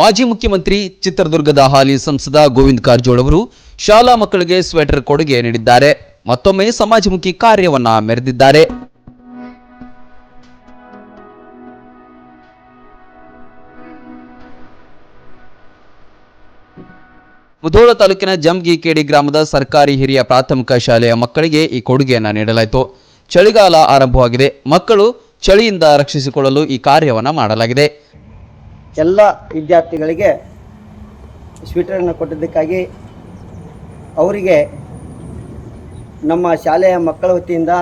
ಮಾಜಿ ಮುಖ್ಯಮಂತ್ರಿ ಚಿತ್ರದುರ್ಗದ ಹಾಲಿ ಸಂಸದ ಗೋವಿಂದ ಕಾರಜೋಳ ಅವರು ಶಾಲಾ ಮಕ್ಕಳಿಗೆ ಸ್ವೆಟರ್ ಕೊಡುಗೆ ನೀಡಿದ್ದಾರೆ. ಮತ್ತೊಮ್ಮೆ ಸಮಾಜಮುಖಿ ಕಾರ್ಯವನ್ನ ಮೆರೆದಿದ್ದಾರೆ. ಮುಧೋಳ ತಾಲೂಕಿನ ಜಂಗಿಕೇಡಿ ಗ್ರಾಮದ ಸರ್ಕಾರಿ ಹಿರಿಯ ಪ್ರಾಥಮಿಕ ಶಾಲೆಯ ಮಕ್ಕಳಿಗೆ ಈ ಕೊಡುಗೆಯನ್ನು ನೀಡಲಾಯಿತು. ಚಳಿಗಾಲ ಆರಂಭವಾಗಿದೆ. ಮಕ್ಕಳು ಚಳಿಯಿಂದ ರಕ್ಷಿಸಿಕೊಳ್ಳಲು ಈ ಕಾರ್ಯವನ್ನು ಮಾಡಲಾಗಿದೆ. ಎಲ್ಲ ವಿದ್ಯಾರ್ಥಿಗಳಿಗೆ ಸ್ವೀಟರನ್ನು ಕೊಟ್ಟಿದ್ದಕ್ಕಾಗಿ ಅವರಿಗೆ ನಮ್ಮ ಶಾಲೆಯ ಮಕ್ಕಳ ವತಿಯಿಂದ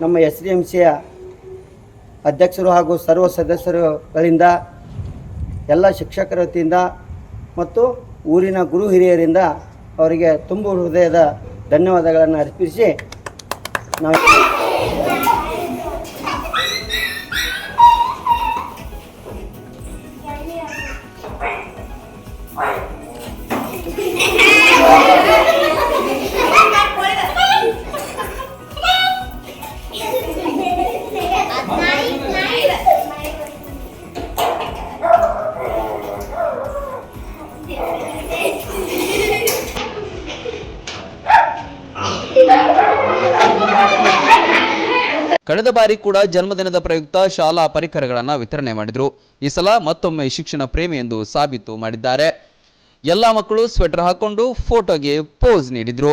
ನಮ್ಮ ಎಸ್ ಡಿ ಎಂ ಸಿಯ ಅಧ್ಯಕ್ಷರು ಹಾಗೂ ಸರ್ವ ಸದಸ್ಯರುಗಳಿಂದ ಎಲ್ಲ ಶಿಕ್ಷಕರ ವತಿಯಿಂದ ಮತ್ತು ಊರಿನ ಗುರು ಹಿರಿಯರಿಂದ ಅವರಿಗೆ ತುಂಬ ಹೃದಯದ ಧನ್ಯವಾದಗಳನ್ನು ಅರ್ಪಿಸಿ ನಾವು ಕಳೆದ ಬಾರಿ ಕೂಡ ಜನ್ಮದಿನದ ಪ್ರಯುಕ್ತ ಶಾಲಾ ಪರಿಕರಗಳನ್ನು ವಿತರಣೆ ಮಾಡಿದರು. ಈ ಸಲ ಮತ್ತೊಮ್ಮೆ ಶಿಕ್ಷಣ ಪ್ರೇಮಿ ಎಂದು ಸಾಬೀತು ಮಾಡಿದ್ದಾರೆ. ಎಲ್ಲ ಮಕ್ಕಳು ಸ್ವೆಟರ್ ಹಾಕೊಂಡು ಫೋಟೋಗೆ ಪೋಸ್ ನೀಡಿದ್ರು.